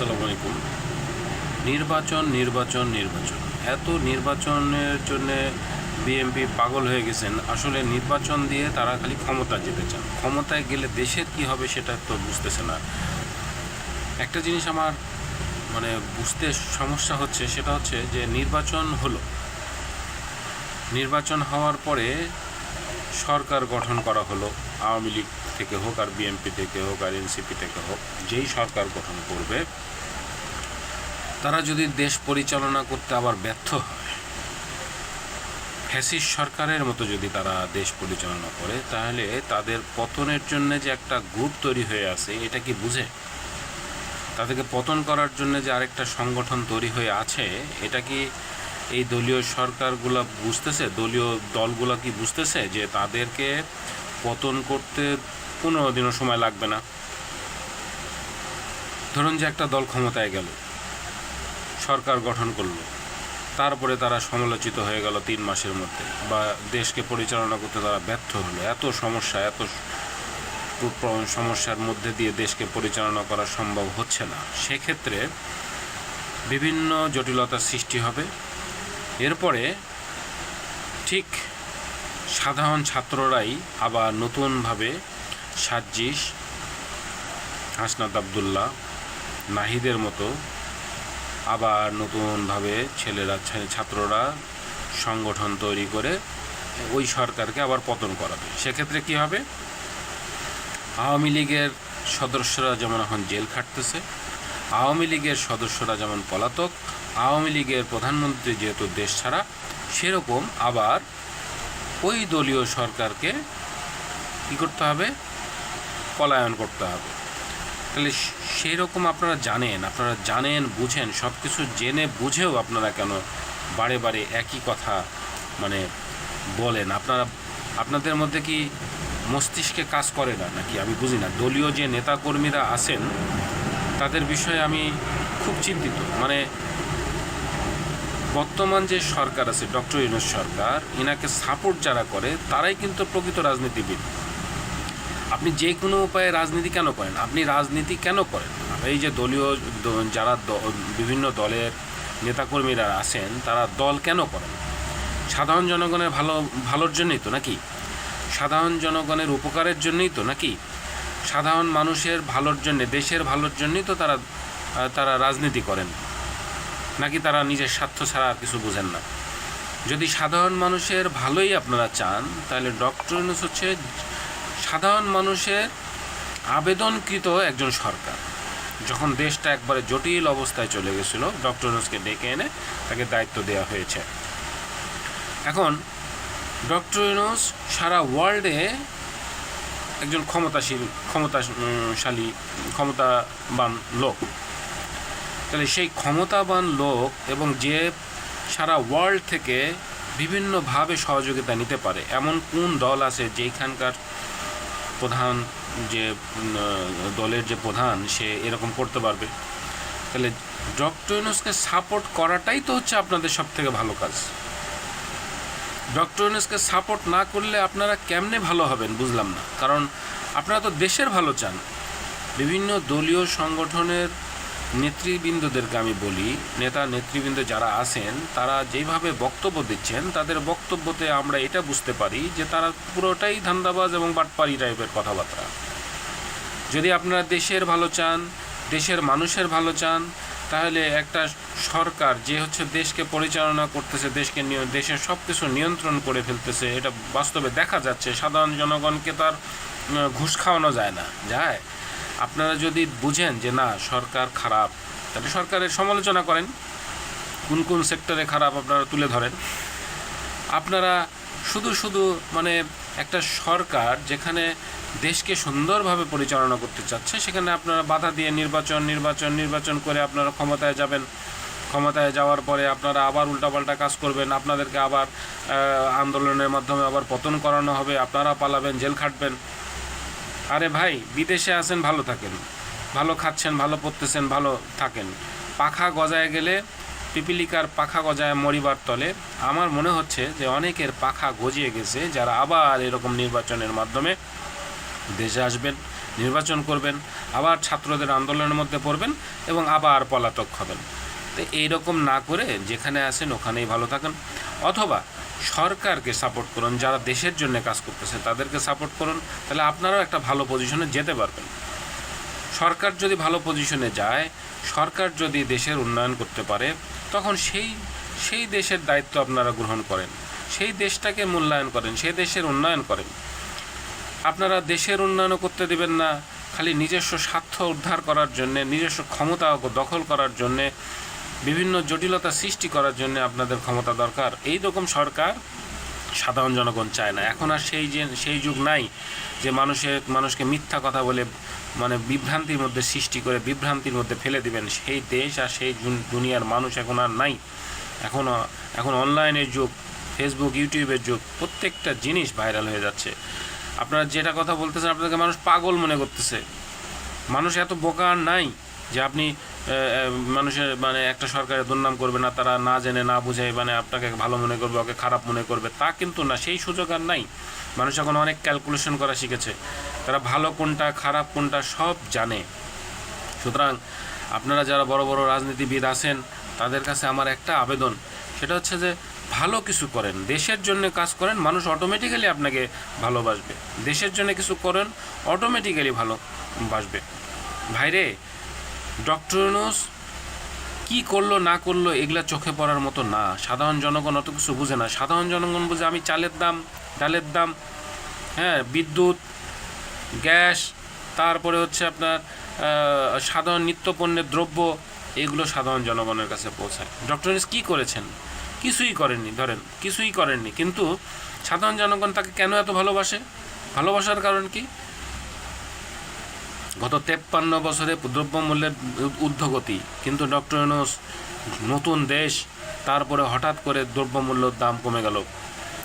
আসসালামু আলাইকুম। নির্বাচন নির্বাচন নির্বাচন। এত নির্বাচনের জন্য বিএনপি পাগল হয়ে গেছেন। আসলে নির্বাচন দিয়ে তারা খালি ক্ষমতা যেতে চান। ক্ষমতায় গেলে দেশের কি হবে সেটা তো বুঝতেছে না। একটা জিনিস আমার মানে বুঝতে সমস্যা হচ্ছে, সেটা হচ্ছে যে নির্বাচন হলো। নির্বাচন হওয়ার পরে সরকার গঠন করা হলো, আওয়ামী লীগ থেকে হোক আর বিএনপি থেকে হোক আর এনসিপি থেকে হোক, যেই সরকার গঠন করবে তারা যদি দেশ পরিচালনা করতে আবার ব্যর্থ হয়, ফ্যাসিস সরকারের মতো যদি তারা দেশ পরিচালনা করে, তাহলে তাদের পতনের জন্য যে একটা গ্রুপ তৈরি হয়ে আছে, এটা কি বুঝে? তাদেরকে পতন করার জন্য যে আরেকটা সংগঠন তৈরি হয়ে আছে, এটা কি এই দলীয় সরকারগুলা বুঝতেছে? দলীয় দলগুলো কি বুঝতেছে যে তাদেরকে পতন করতে পনেরো দিনও সময় লাগবে না? ধরুন যে একটা দল ক্ষমতায় গেল। সরকার গঠন করল। তারপরে তারা সমালোচিত হয়ে গেল তিন মাসের মধ্যে বা দেশকে পরিচালনা করতে তারা ব্যর্থ হলো। এত সমস্যা, এত সমস্যার মধ্যে দিয়ে দেশকে পরিচালনা করা সম্ভব হচ্ছে না। সেক্ষেত্রে বিভিন্ন জটিলতার সৃষ্টি হবে। এরপরে ঠিক সাধারণ ছাত্ররাই আবার নতুনভাবে সাজ্জিস হাসনাত আবদুল্লাহ, নাহিদের মতো আবার নতুনভাবে ছেলেরা ছাত্ররা সংগঠন তৈরি করে ওই সরকারকে আবার পতন করাবে। সেক্ষেত্রে কি হবে? আওয়ামী লীগের সদস্যরা যেমন এখন জেল খাটতেছে, আওয়ামী লীগের সদস্যরা যেমন পলাতক, আওয়ামী লীগের প্রধানমন্ত্রী যেহেতু দেশ ছাড়া, সেরকম আবার ওই দলীয় সরকারকে কী করতে হবে? পলায়ন করতে হবে। তাহলে সেই রকম আপনারা জানেন আপনারা জানেন, বুঝেন সব কিছু জেনে বুঝেও আপনারা কেন বারে বারে একই কথা মানে বলেন? আপনারা, আপনাদের মধ্যে কি মস্তিষ্কে কাজ করে না নাকি? আমি বুঝি না। দলীয় যে নেতাকর্মীরা আছেন, তাদের বিষয়ে আমি খুব চিন্তিত। মানে বর্তমান যে সরকার আছে, ডক্টর ইউনুস সরকার, ইনাকে সাপোর্ট যারা করে, তারাই কিন্তু প্রকৃত রাজনীতিবিদ। আপনি যে কোনো উপায়ে রাজনীতি কেন করেন? আপনি রাজনীতি কেন করেন? এই যে দলীয় যারা বিভিন্ন দলের নেতাকর্মীরা আছেন, তারা দল কেন করেন? সাধারণ জনগণের ভালো, ভালোর জন্যই তো নাকি? সাধারণ জনগণের উপকারের জন্যই তো নাকি? সাধারণ মানুষের ভালোর জন্যে, দেশের ভালোর জন্যই তো তারা তারা রাজনীতি করেন। নাকি তারা নিজের স্বার্থ ছাড়া কিছু বোঝেন না? যদি সাধারণ মানুষের ভালোই আপনারা চান, তাহলে ডক্টর হচ্ছে সাধারণ মানুষের আবেদনকৃত একজন সরকার। যখন দেশটা একবারে জটিল অবস্থায় চলে গেছিল ডক্টর ডেকে এনে তাকে দায়িত্ব দেওয়া হয়েছে। এখন ডক্টর ইউনুস সারা ওয়ার্ল্ডে একজন ক্ষমতাশীল, ক্ষমতাশালী, ক্ষমতাবান লোক। তাহলে সেই ক্ষমতাবান লোক এবং যে সারা ওয়ার্ল্ড থেকে বিভিন্নভাবে সহযোগিতা নিতে পারে, এমন কোন দল আছে যেখানকার প্রধান যে দলের যে প্রধান, সে এরকম করতে পারবে। তাহলে ডক্টর সাপোর্ট করাটাই তো হচ্ছে আপনাদের সব থেকে ভালো কাজ। ডক্টর ইউনুসকে সাপোর্ট না করলে আপনারা কেমনে ভালো হবেন বুঝলাম না। কারণ আপনারা তো দেশের ভালো চান। বিভিন্ন দলীয় সংগঠনের নেতৃবৃন্দদেরকে আমি বলি, নেতা নেতৃবৃন্দ যারা আছেন, তারা যেভাবে বক্তব্য দিচ্ছেন, তাদের বক্তব্যতে আমরা এটা বুঝতে পারি যে তারা পুরোটাই ধান্দাবাজ এবং বাটপারি টাইপের কথাবার্তা। যদি আপনারা দেশের ভালো চান, দেশের মানুষের ভালো চান, তাহলে একটা সরকার যে হচ্ছে দেশকে পরিচালনা করতেছে, দেশকে দেশের সব কিছু নিয়ন্ত্রণ করে ফেলতেছে, এটা বাস্তবে দেখা যাচ্ছে, সাধারণ জনগণকে তার ঘুষ খাওয়ানো যায় না। যায়? আপনারা যদি বুঝেন যে না, সরকার খারাপ, তাহলে সরকারের সমালোচনা করেন। কোন কোন সেক্টরে খারাপ আপনারা তুলে ধরেন। আপনারা শুধু শুধু মানে একটা সরকার যেখানে দেশকে সুন্দরভাবে পরিচালনা করতে চাচ্ছে, সেখানে আপনারা বাধা দিয়ে নির্বাচন নির্বাচন নির্বাচন করে আপনারা ক্ষমতায় যাবেন। ক্ষমতায় যাওয়ার পরে আপনারা আবার উল্টাপাল্টা কাজ করবেন। আপনাদেরকে আবার আন্দোলনের মাধ্যমে আবার পতন করানো হবে। আপনারা পালাবেন, জেল খাটবেন। আরে ভাই, বিদেশে আছেন, ভালো থাকেন। ভালো খাচ্ছেন, ভালো পড়তেছেন, ভালো থাকেন। পাখা গজায় গেলে, পিপিলিকার পাখা গজায় মরিবার তলে, আমার মনে হচ্ছে যে অনেকের পাখা গজিয়ে গেছে, যারা আবার এরকম নির্বাচনের মাধ্যমে দেশে আসবেন, নির্বাচন করবেন, আবার ছাত্রদের আন্দোলনের মধ্যে পড়বেন এবং আবার পলাতক হবেন। তো এইরকম না করে যেখানে আসেন ওখানেই ভালো থাকেন। অথবা সরকারকে সাপোর্ট করুন, যারা দেশের জন্য কাজ করতেছে, তাদেরকে সাপোর্ট করুন, তাহলে আপনারাও একটা ভালো পজিশনে যেতে পারবেন। সরকার যদি ভালো পজিশনে যায়, সরকার যদি দেশের উন্নয়ন করতে পারে, তখন সেই সেই দেশের দায়িত্ব আপনারা গ্রহণ করেন। সেই দেশটাকে মূল্যায়ন করেন, সেই দেশের উন্নয়ন করেন। আপনারা দেশের উন্নয়নও করতে দেবেন না, খালি নিজস্ব স্বার্থ উদ্ধার করার জন্যে, নিজস্ব ক্ষমতা দখল করার জন্যে বিভিন্ন জটিলতা সৃষ্টি করার জন্য আপনাদের ক্ষমতা দরকার। এই রকম সরকার সাধারণ জনগণ চায় না। এখন আর সেই যে সেই যুগ নাই যে মানুষের মানুষকে মিথ্যা কথা বলে মানে বিভ্রান্তির মধ্যে সৃষ্টি করে বিভ্রান্তির মধ্যে ফেলে দিবেন। সেই দেশ আর সেই দুন- দুনিয়ার মানুষ এখন আর নাই। এখন এখন অনলাইনের যুগ, ফেসবুক, ইউটিউবের যুগ, প্রত্যেকটা জিনিস ভাইরাল হয়ে যাচ্ছে। আপনারা যেটা কথা বলতেছেন, আপনাদেরকে মানুষ পাগল মনে করতেছে। মানুষ এত বোকা আর নাই যে আপনি মানুষের মানে একটা সরকারের দুর্নাম করবে না, তারা না জেনে, না বুঝে মানে আপনাকে ভালো মনে করবে, ওকে খারাপ মনে করবে, তা কিন্তু না, সেই সুযোগ আর নাই। মানুষ এখন অনেক ক্যালকুলেশন করা শিখেছে। তারা ভালো কোনটা, খারাপ কোনটা সব জানে। সুতরাং আপনারা যারা বড় বড় রাজনীতিবিদ আছেন, তাদের কাছে আমার একটা আবেদন। সেটা হচ্ছে যে, ভালো কিছু করেন। দেশের জন্য কাজ করেন, মানুষ অটোমেটিক্যালি আপনাকে ভালোবাসবে। দেশের জন্য কিছু করেন অটোমেটিক্যালি ভালোবাসবে ভাইরে ডক্টর ইউনুস কি করল, না করল, এগুলা চোখে পড়ার মতো না। সাধারণ জনগণ অত কিছু বুঝে না। সাধারণ জনগণ বুঝে আমি চালের দাম, ডালের দাম হ্যাঁ বিদ্যুৎ, গ্যাস, তারপরে হচ্ছে আপনার সাধারণ নিত্যপণ্যের দ্রব্য, এগুলো সাধারণ জনগণের কাছে পৌঁছায়। ডক্টর ইউনুস কী করেছেন? কিছুই করেননি, ধরেন, কিছুই করেননি। কিন্তু সাধারণ জনগণ তাকে কেন এত ভালোবাসে? ভালোবাসার কারণ কি? গত তেপ্পান্ন বছরে দ্রব্যমূল্যের ঊর্ধ্বগতি, কিন্তু ডক্টর ইউনুস নতুন দেশ, তারপরে হঠাৎ করে দ্রব্যমূল্যর দাম কমে গেল।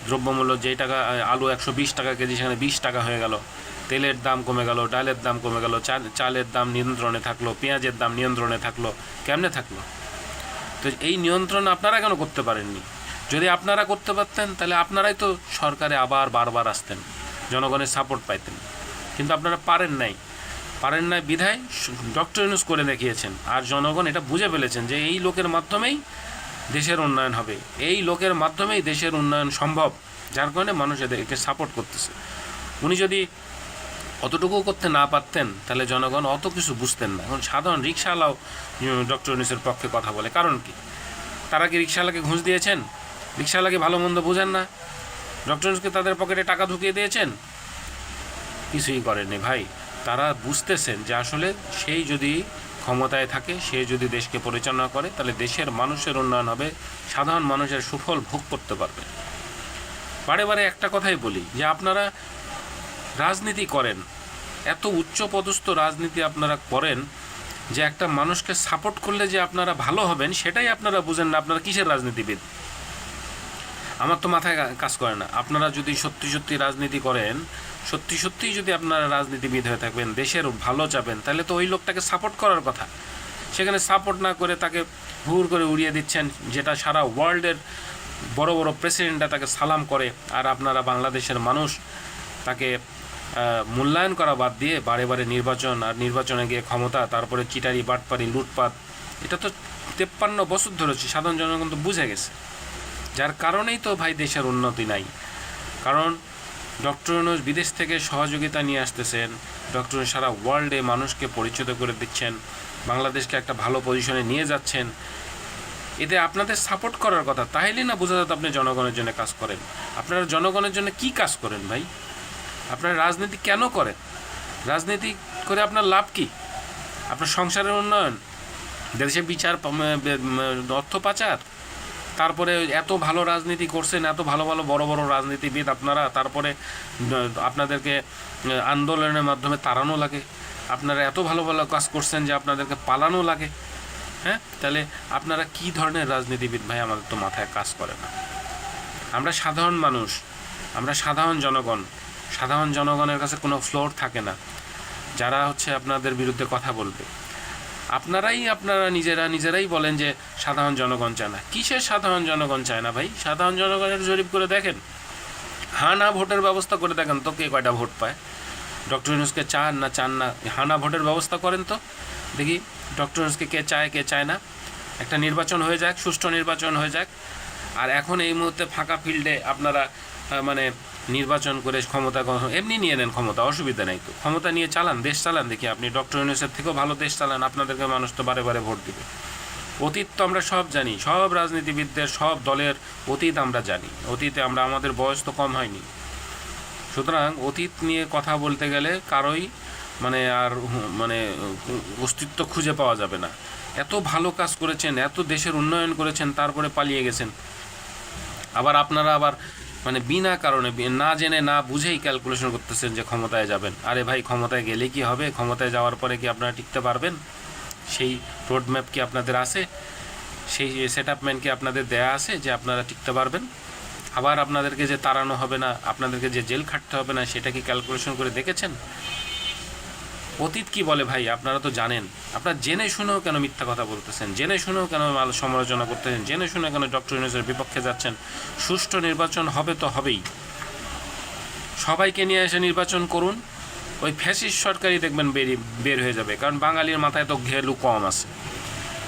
দ্রব্যমূল্য যেই টাকা আলু একশো বিশ টাকা কেজি, সেখানে বিশ টাকা হয়ে গেল। তেলের দাম কমে গেল, ডালের দাম কমে গেল চাল- চালের দাম নিয়ন্ত্রণে থাকল, পেঁয়াজের দাম নিয়ন্ত্রণে থাকল, কেমনে থাকল? তো এই নিয়ন্ত্রণ আপনারা কেন করতে পারেননি? যদি আপনারা করতে পারতেন, তাহলে আপনারাই তো সরকারে আবার বারবার আসতেন, জনগণের সাপোর্ট পাইতেন। কিন্তু আপনারা পারেন নাই। পারেন নাই বিধায় ডক্টর ইউনুস করে দেখিয়েছেন। আর জনগণ এটা বুঝে ফেলেছেন যে এই লোকের মাধ্যমেই দেশের উন্নয়ন হবে। এই লোকের মাধ্যমেই দেশের উন্নয়ন সম্ভব, যার কারণে মানুষ এদেরকে সাপোর্ট করতেছে। উনি যদি অতটুকু করতে না পারতেন, তাহলে জনগণ অত কিছু বুঝতেন না। এখন সাধারণ রিক্সাওয়ালাও ডক্টর ইউনুসের পক্ষে কথা বলে। কারণ কি? তারা কি রিক্সাওয়ালাকে ঘুষ দিয়েছেন? রিক্সাওয়ালাকে ভালো মন্দ বোঝেন না? ডক্টর ইউনুসকে তাদের পকেটে টাকা ঢুকিয়ে দিয়েছেন? কিছুই করেননি ভাই। তারা বুঝতেছেন যে আসলে সেই যদি ক্ষমতায় থাকে, সে যদি দেশকে পরিচালনা করে, তাহলে দেশের মানুষের উন্নয়ন হবে, সাধারণ মানুষের সুফল ভোগ করতে পারবে। বারে বারে একটা কথাই বলি, যে আপনারা রাজনীতি করেন, এত উচ্চ পদস্থ রাজনীতি আপনারা করেন, যে একটা মানুষকে সাপোর্ট করলে যে আপনারা ভালো হবেন, সেটাই আপনারা বুঝেন না, আপনারা কিসের রাজনীতিবিদ? আমার তো মাথায় কাজ করে না। আপনারা যদি সত্যি সত্যি রাজনীতি করেন, সত্যি সত্যিই যদি আপনারা রাজনীতিবিদ হয়ে থাকবেন, দেশের ভালো চাবেন তাহলে তো ওই লোকটাকে সাপোর্ট করার কথা। সেখানে সাপোর্ট না করে তাকে ভুর করে উড়িয়ে দিচ্ছেন, যেটা সারা ওয়ার্ল্ডের বড় বড় প্রেসিডেন্টরা তাকে সালাম করে, আর আপনারা বাংলাদেশের মানুষ তাকে মূল্যায়ন করা বাদ দিয়ে বারে বারে নির্বাচন, আর নির্বাচনে গিয়ে ক্ষমতা, তারপরে চিটারি, বাটপারি, লুটপাট, এটা তো তেপ্পান্ন বছর ধরে হচ্ছে সাধারণ জনগণ তো বুঝে গেছে। যার কারণেই তো ভাই দেশের উন্নতি নাই। কারণ ডক্টর ইউনুস বিদেশ থেকে সহযোগিতা নিয়ে আসতেছেন, ডক্টর সারা ওয়ার্ল্ডে মানুষকে পরিচিত করে দিচ্ছেন, বাংলাদেশকে একটা ভালো পজিশনে নিয়ে যাচ্ছেন। এতে আপনাদের সাপোর্ট করার কথা তাহলেই না বোঝা যেত আপনি জনগণের জন্য কাজ করেন। আপনারা জনগণের জন্য কি কাজ করেন ভাই? আপনারা রাজনীতি কেন করেন? রাজনীতি করে আপনার লাভ কি? আপনার সংসারের উন্নয়ন, দেশে বিচার অর্থ পাচার তারপরে এত ভালো রাজনীতি করছেন, এত ভালো ভালো বড় বড় রাজনীতিবিদ আপনারা, তারপরে আপনাদেরকে আন্দোলনের মাধ্যমে তাড়ানো লাগে। আপনারা এত ভালো ভালো কাজ করছেন যে আপনাদেরকে পালানো লাগে। হ্যাঁ? তাহলে আপনারা কি ধরনের রাজনীতিবিদ ভাই আমাদের তো মাথায় কাজ করে না? আমরা সাধারণ মানুষ, আমরা সাধারণ জনগণ, সাধারণ জনগণের কাছে কোনো ফ্লোর থাকে না। যারা হচ্ছে আপনাদের বিরুদ্ধে কথা বলবে। আপনারাই আপনারা নিজেরা নিজেরাই বলেন যে সাধারণ জনগণ চায় না। কিসের সাধারণ জনগণ চায় না ভাই? সাধারণ জনগণের জরিপ করে দেখেন। হ্যাঁ না ভোটের ব্যবস্থা করে দেখেন তো কে কয়টা ভোট পায়। ডক্টর ইউনুসকে চান না চান না হানা ভোটের ব্যবস্থা করেন তো? দেখি ডক্টর ইউনুসকে কে চায় কে চায় না। একটা নির্বাচন হয়ে যাক, সুষ্ঠু নির্বাচন হয়ে যাক। আর এখন এই মুহূর্তে ফাঁকা ফিল্ডে আপনারা মানে নির্বাচন করে ক্ষমতা এমনি নিয়ে নেন ক্ষমতা, অসুবিধা নেই তো। ক্ষমতা নিয়ে চালান, দেশ চালান দেখি আপনি। ডক্টর ইউনুসের থেকেও ভালো দেশ চালান, আপনাদেরকে মানুষ তো বারে বারে ভোট দিবে। অতীত তো আমরা সব জানি, সব রাজনীতিবিদদের, সব দলের অতীত আমরা জানি। অতীতে আমরা, আমাদের বয়স তো কম হয়নি। সুতরাং অতীত নিয়ে কথা বলতে গেলে কারোই মানে আর মানে অস্তিত্ব খুঁজে পাওয়া যাবে না। এত ভালো কাজ করেছেন, এত দেশের উন্নয়ন করেছেন, তারপরে পালিয়ে গেছেন। আবার আপনারা আবার বিনা কারণে না জেনে, না বুঝেই ক্যালকুলেশন করতেছেন যে ক্ষমতায় যাবেন। আরে ভাই, ক্ষমতায় গেলে কি হবে? ক্ষমতায় যাওয়ার পরে কি আপনারা টিকতে পারবেন? সেই রোডম্যাপ কি আপনাদের আছে? সেই সেট কি আপনাদের দেয়া আছে যে আপনারা টিকতে পারবেন? আবার আপনাদেরকে যে তাড়ানো হবে না, আপনাদেরকে যে জেল খাটতে হবে না, সেটা কি ক্যালকুলেশন করে দেখেছেন? অতীত কি বলে ভাই? আপনারা তো জানেন। আপনারা জেনে শুনেও কেন মিথ্যা কথা বলতেছেন? জেনে শুনেও কেন মাল সমালোচনা করতেছেন? জেনে শুনে কেন ডক্টর ইউনুসের বিপক্ষে যাচ্ছেন? সুষ্ঠু নির্বাচন হবে তো হবেই। সবাইকে নিয়ে এসে নির্বাচন করুন। ওই ফ্যাসিস্ট সরকারই দেখবেন বেরিয়ে বের হয়ে যাবে। কারণ বাঙালির মাথায় তো ঘেলু কম আছে।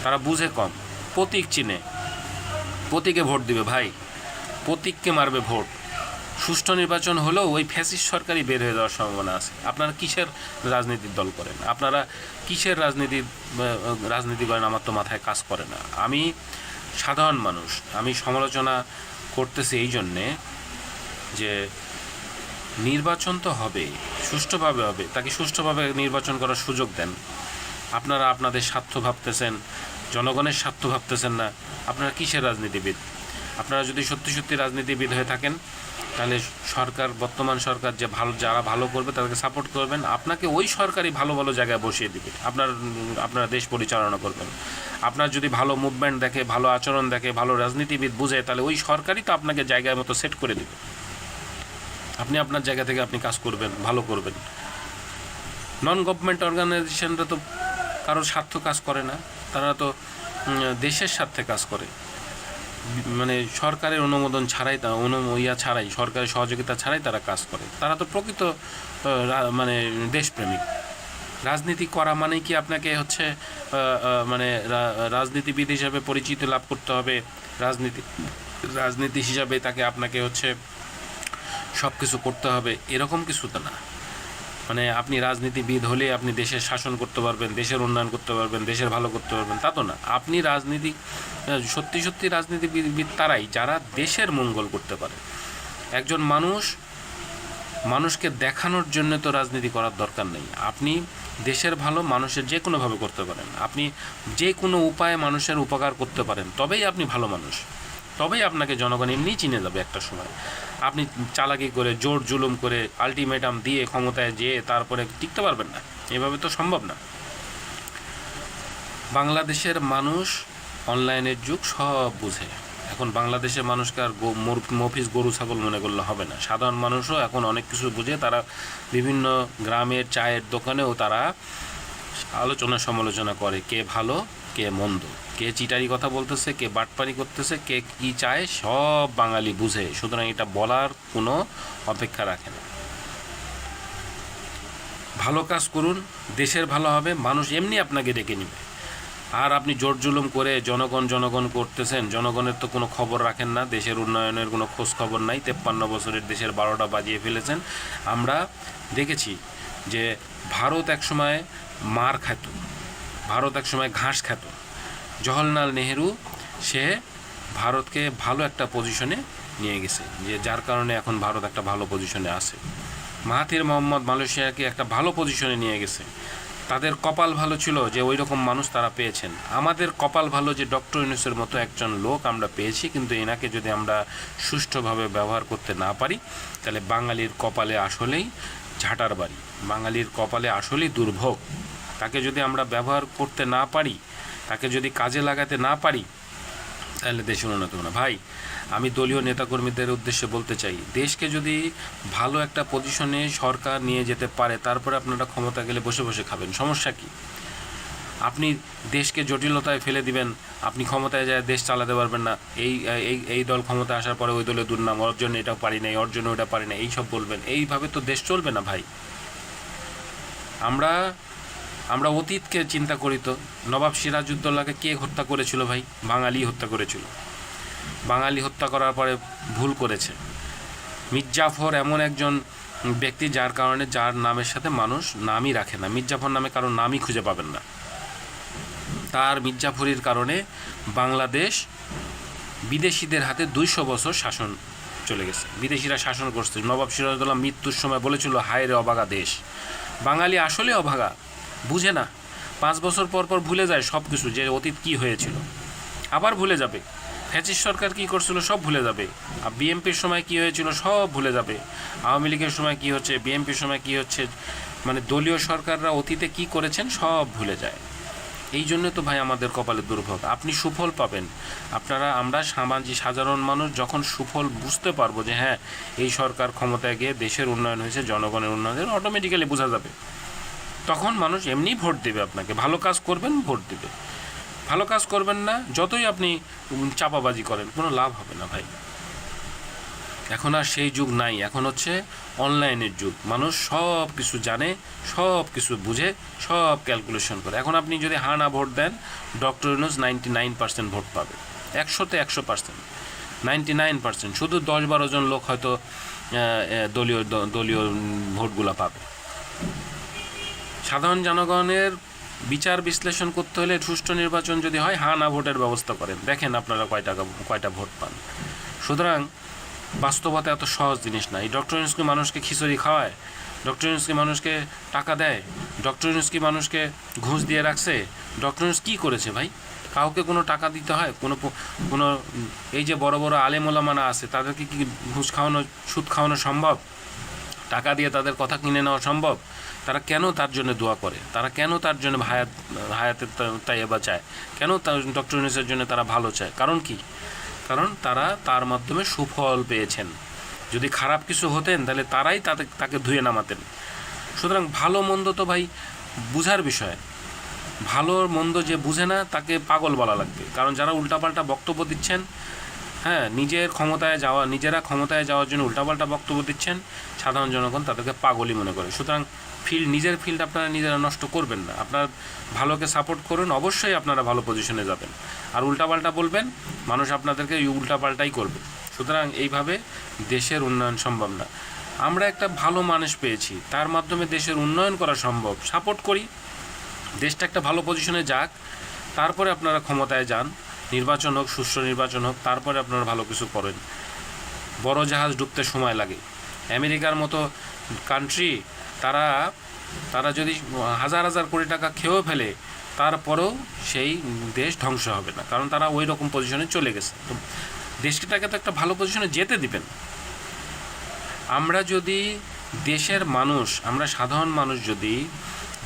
তারা বুঝে কম। প্রতীক চিনে। প্রতীকে ভোট দিবে ভাই। প্রতীককে মারবে ভোট। সুষ্ঠু নির্বাচন হলেও ওই ফ্যাসিস্ট সরকারই বের হয়ে যাওয়ার সম্ভাবনা আছে। আপনারা কিসের রাজনীতির দল করেন? আপনারা কিসের রাজনীতি রাজনীতি করেন? আমার তো মাথায় কাজ করে না। আমি সাধারণ মানুষ। আমি সমালোচনা করতেছি এই জন্যে যে নির্বাচন তো হবে, সুষ্ঠুভাবে হবে। তাকে সুষ্ঠুভাবে নির্বাচন করার সুযোগ দেন। আপনারা আপনাদের স্বার্থ ভাবতেছেন, জনগণের স্বার্থ ভাবতেছেন না। আপনারা কিসের রাজনীতিবিদ? আপনারা যদি সত্যি সত্যি রাজনীতিবিদ হয়ে থাকেন তাহলে সরকার, বর্তমান সরকার যে ভালো, যারা ভালো করবে তাদেরকে সাপোর্ট করবেন। আপনাকে ওই সরকারই ভালো ভালো জায়গায় বসিয়ে দিবে। আপনার, আপনারা দেশ পরিচালনা করবেন। আপনার যদি ভালো মুভমেন্ট দেখে, ভালো আচরণ দেখে, ভালো রাজনীতিবিদ বুঝে, তাহলে ওই সরকারই তো আপনাকে জায়গায় মতো সেট করে দেবে। আপনি আপনার জায়গা থেকে আপনি কাজ করবেন, ভালো করবেন। নন গভর্নমেন্ট অর্গানাইজেশনরা তো কারোর স্বার্থ কাজ করে না। তারা তো দেশের স্বার্থে কাজ করে। মানে সরকারের অনুমোদন ছাড়াই তা অনু ইয়া ছাড়াই, সরকারের সহযোগিতা ছাড়াই তারা কাজ করে। তারা তো প্রকৃত মানে দেশপ্রেমিক। রাজনীতি করা মানে কি আপনাকে হচ্ছে মানে রাজনীতিবিদ হিসাবে পরিচিতি লাভ করতে হবে? রাজনীতি রাজনীতি হিসাবে তাকে আপনাকে হচ্ছে সব কিছু করতে হবে? এরকম কিছু তো না। মানে আপনি রাজনীতিবিদ হলে আপনি দেশের শাসন করতে পারবেন, দেশের উন্নয়ন করতে পারবেন, দেশের ভালো করতে পারবেন, তা তো না। আপনি রাজনীতি সত্যি সত্যি রাজনীতিবিদ তারাই, যারা দেশের মঙ্গল করতে পারে। একজন মানুষ, মানুষকে দেখানোর জন্য তো রাজনীতি করার দরকার নেই। আপনি দেশের ভালো মানুষের যে কোনোভাবে করতে পারেন। আপনি যে কোনো উপায়ে মানুষের উপকার করতে পারেন। তবেই আপনি ভালো মানুষ। তবেই আপনাকে জনগণ এমনি চিনে যাবে একটা সময়। আপনি চালাকি করে, জোর জুলুম করে আলটিমেটাম দিয়ে ক্ষমতায় যেয়ে তারপরে টিকতে পারবেন না। এভাবে তো সম্ভব না। বাংলাদেশের মানুষ অনলাইনের যুগ সব বুঝে। এখন বাংলাদেশের মানুষকে আর মফিস গরু ছাগল মনে করলে হবে না। সাধারণ মানুষও এখন অনেক কিছু বুঝে, তারা বিভিন্ন গ্রামের চায়ের দোকানেও তারা আলোচনা সমালোচনা করে কে ভালো, কে মন্দ। কে চিটারি কথা বলতেছে, কে বাটপারি করতেছে, কে কি চায়, সব বাঙালি বুঝে। সুতরাং এটা বলার কোনো অপেক্ষা রাখে না। ভালো কাজ করুন, দেশের ভালো হবে, মানুষ এমনি আপনাকে ডেকে নেবে। আর আপনি জোর জুলুম করে জনগণ জনগণ করতেছেন, জনগণের তো কোনো খবর রাখেন না, দেশের উন্নয়নের কোনো খোঁজ খবর নাই, তেপ্পান্ন বছরের দেশের বারোটা বাজিয়ে ফেলেছেন। আমরা দেখেছি যে ভারত একসময় মার খেত, ভারত একসময় ঘাস খেত। জওহরলাল নেহেরু, সে ভারতকে ভালো একটা পজিশনে নিয়ে গেছে, যে যার কারণে এখন ভারত একটা ভালো পজিশনে আছে। মাহাথির মোহাম্মদ মালয়েশিয়াকে একটা ভালো পজিশনে নিয়ে গেছে। তাদের কপাল ভালো ছিল যে ওই রকম মানুষ তারা পেয়েছেন। আমাদের কপাল ভালো যে ডক্টর ইউনুসের মতো একজন লোক আমরা পেয়েছি, কিন্তু এনাকে যদি আমরা সুষ্ঠুভাবে ব্যবহার করতে না পারি, তাহলে বাঙালির কপালে আসলেই ঝাঁটার বাড়ি। বাঙালির কপালে আসলেই দুর্ভোগ। তাকে যদি আমরা ব্যবহার করতে না পারি, তাকে যদি কাজে লাগাতে না পারি, তাহলে দেশের উন্নত না। ভাই, আমি দলীয় নেতাকর্মীদের উদ্দেশ্যে বলতে চাই, দেশকে যদি ভালো একটা পজিশনে সরকার নিয়ে যেতে পারে, তারপরে আপনারা ক্ষমতা গেলে বসে বসে খাবেন। সমস্যা কি? আপনি দেশকে জটিলতায় ফেলে দিবেন, আপনি ক্ষমতায় যায় দেশ চালাতে পারবেন না। এই এই এই দল ক্ষমতায় আসার পরে ওই দলের দুর্নাম, ওর জন্য এটা পারি না ওর জন্য ওটা পারি না এই সব বলবেন। এইভাবে তো দেশ চলবে না ভাই। আমরা আমরা অতীতকে চিন্তা করি তো। নবাব সিরাজউদ্দৌলাকে কে হত্যা করেছিল ভাই? বাঙালি হত্যা করেছিল। বাঙালি হত্যা করার পরে ভুল করেছে। মির্জাফর এমন একজন ব্যক্তি যার কারণে, যার নামের সাথে মানুষ নামই রাখে না। মির্জাফর নামে কারও নামই খুঁজে পাবেন না। তার মির্জাফরির কারণে বাংলাদেশ বিদেশিদের হাতে দুইশো বছর শাসন চলে গেছে। বিদেশিরা শাসন করছে। নবাব সিরাজউদ্দৌলা মৃত্যুর সময় বলেছিল, হায় রে অবাগা দেশ। বাঙালি আসলে অভাগা বুঝে না। পাঁচ বছর পর পর ভুলে যায় সব কিছু যে অতীত কী হয়েছিল। আবার ভুলে যাবে। ফ্যাসিস্ট সরকার কী করছিল সব ভুলে যাবে। আর বিএমপির সময় কী হয়েছিল সব ভুলে যাবে। আওয়ামী লীগের সময় কী হচ্ছে বিএমপির সময় কী হচ্ছে মানে দলীয় সরকাররা অতীতে কী করেছেন সব ভুলে যায়। এই জন্য তো ভাই আমাদের কপালে দুর্ভোগ। আপনি সুফল পাবেন। আপনারা, আমরা সামাজিক সাধারণ মানুষ, যখন সুফল বুঝতে পারব যে হ্যাঁ এই সরকার ক্ষমতায় গিয়ে দেশের উন্নয়ন হয়েছে, জনগণের উন্নয়ন অটোমেটিক্যালি বোঝা যাবে। তখন মানুষ এমনি ভোট দেবে আপনাকে। ভালো কাজ করবেন, ভোট দেবে। ভালো কাজ করবেন না, যতই আপনি চাপাবাজি করেন, কোনো লাভ হবে না ভাই। এখন আর সেই যুগ নাই। এখন হচ্ছে অনলাইনের যুগ। মানুষ সব কিছু জানে সব কিছু বুঝে, সব ক্যালকুলেশন করে। এখন আপনি যদি হা না ভোট দেন doctor Yunus ninety nine percent vote পাবে। একশোতে একশো পার্সেন্ট নাইনটি নাইন পার্সেন্ট শুধু দশ বারো জন লোক হয়তো দলীয় দলীয় ভোটগুলো পাবে। সাধারণ জনগণের বিচার বিশ্লেষণ করতে হলে সুষ্ঠু নির্বাচন যদি হয় হা না ভোটের ব্যবস্থা করেন। দেখেন আপনারা কয় টাকা কয়টা ভোট পান। সুতরাং বাস্তবতা এত সহজ জিনিস না। এই ডক্টর ইউনুস কি মানুষকে খিচুড়ি খাওয়ায় ডক্টর ইউনুস কি মানুষকে টাকা দেয় ডক্টর ইউনুস কি মানুষকে ঘুষ দিয়ে রাখছে। ডক্টর ইউনুস কী করেছে ভাই? কাউকে কোনো টাকা দিতে হয়? কোনো কোনো, এই যে বড় বড় আলেমোলামানা আছে, তাদেরকে কি ঘুষ খাওয়ানো, সুদ খাওয়ানো সম্ভব? টাকা দিয়ে তাদের কথা কিনে নেওয়া সম্ভব? তারা কেন তার জন্য দোয়া করে? তারা কেন তার জন্য হায়াত, হায়াতের তা- তাইয়েবা চায়? কেন ডক্টর ইউনুসের জন্য তারা ভালো চায়? কারণ কি? কারণ তারা তার মাধ্যমে সুফল পেয়েছেন। যদি খারাপ কিছু হতেন, তাহলে তারাই তাতে, তাকে ধুয়ে নামাতেন। সুতরাং ভালো মন্দ তো ভাই, বুঝার বিষয়। ভালো মন্দ যে বুঝে না, তাকে পাগল বলা লাগবে। কারণ যারা উল্টাপাল্টা বক্তব্য দিচ্ছেন হ্যাঁ নিজের ক্ষমতায় যাওয়া, নিজেরা ক্ষমতায় যাওয়ার জন্য উল্টাপাল্টা বক্তব্য দিচ্ছেন, সাধারণ জনগণ তাদেরকে পাগলই মনে করে। সুতরাং ফিল্ড নিজের ফিল্ড আপনারা নিজেরা নষ্ট করবেন না। আপনার ভালোকে সাপোর্ট করুন, অবশ্যই আপনারা ভালো পজিশনে যাবেন। আর উল্টাপাল্টা বলবেন, মানুষ আপনাদেরকে উল্টাপাল্টাই করবে। সুতরাং এইভাবে দেশের উন্নয়ন সম্ভব না। আমরা একটা ভালো মানুষ পেয়েছি, তার মাধ্যমে দেশের উন্নয়ন করা সম্ভব। সাপোর্ট করি, দেশটা একটা ভালো পজিশনে যাক, তারপরে আপনারা ক্ষমতায় যান, নির্বাচন হোক, সুষ্ঠু নির্বাচন হোক, তারপরে আপনারা ভালো কিছু করেন। বড় জাহাজ ডুবতে সময় লাগে। আমেরিকার মতো কান্ট্রি তারা তারা যদি হাজার হাজার কোটি টাকা খেয়েও ফেলে, তারপরেও সেই দেশ ধ্বংস হবে না। কারণ তারা ওই রকম পজিশনে চলে গেছে। তো দেশটাকে তো একটা ভালো পজিশনে যেতে দিবেন। আমরা যদি দেশের মানুষ, আমরা সাধারণ মানুষ যদি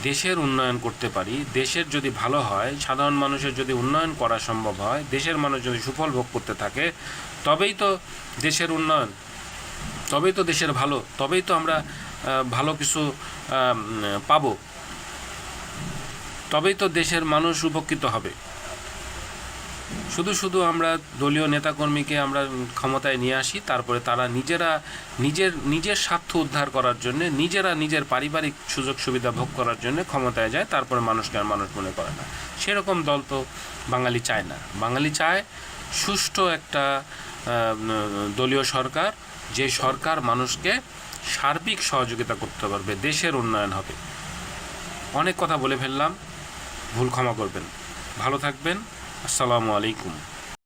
দেশের উন্নয়ন করতে পারি, দেশের যদি ভালো হয়, সাধারণ মানুষের যদি উন্নয়ন করা সম্ভব হয়, দেশের মানুষ যদি সুফল ভোগ করতে থাকে, তবেই তো দেশের উন্নয়ন, তবেই তো দেশের ভালো, তবেই তো আমরা ভালো কিছু পাবো। তবেই তো দেশের মানুষ উপকৃত হবে। শুধু শুধু আমরা দলীয় নেতাকর্মীকে আমরা ক্ষমতায় নিয়ে আসি, তারপরে তারা নিজেরা নিজের নিজের স্বার্থ উদ্ধার করার জন্য, নিজেরা নিজের পারিবারিক সুযোগ সুবিধা ভোগ করার জন্য ক্ষমতায় যায়, তারপরে মানুষকে আর মানুষ মনে করে না। সেরকম দল তো বাঙালি চায় না। বাঙালি চায় সুষ্ঠু একটা দলীয় সরকার, যে সরকার মানুষকে সার্বিক সহযোগিতা করতে পারবে, দেশের উন্নয়ন হবে। অনেক কথা বলে ফেললাম, ভুল ক্ষমা করবেন। ভালো থাকবেন, আসসালামু আলাইকুম।